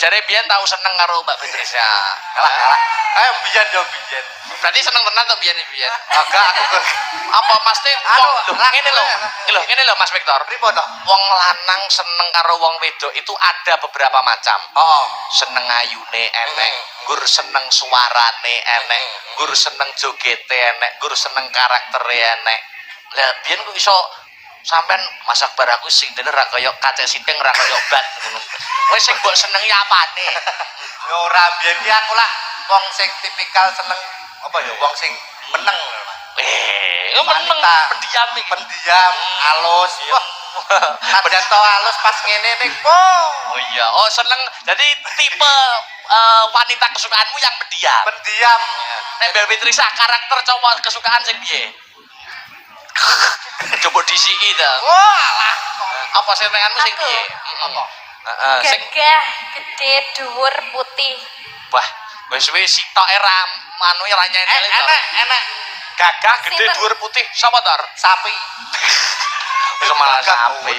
jare biyen tau seneng karo Mbak Beatrice. kalah kalah ayo biyen yo biyen Berarti seneng tenan to biyen biyen. agak aku ke Apa Anu, wong lho lah, ngene lho. lah, lah. Lho ngene lho Mas Victor. pripun to Wong lanang seneng karo wong wedok itu ada beberapa macam. oh seneng ayune enek, Hmm. gur seneng suarane enek, Hmm. gur seneng jogete enek, gur seneng karaktere enek. Lah biyen kok iso sampean masak bar aku sing dener ra kaya kacek sithing ra kaya bat. Wis sing mbok senengi apane? yo ora biyen ki aku lah wong sing tipikal seneng apa ya wong sing meneng Eh, meneng Wanita. pendiam iki. pendiam halus wah padahal to halus pas ngene ning oh iya, oh seneng. Jadi tipe eh, wanita kesukaanmu yang pendiam. pendiam Nek Mbak Beatrice karakter cowok kesukaan sing piye? Coba disiki ta. wah lah Apa senenganmu sing piye? apa Heeh, Gagah, gede, dhuwur, putih. wah wis wis sitoke ra anu ra Eh, nyentel to. enak enak Gagah gede dhuwur putih sapa tor? sapi Wis malah sapi.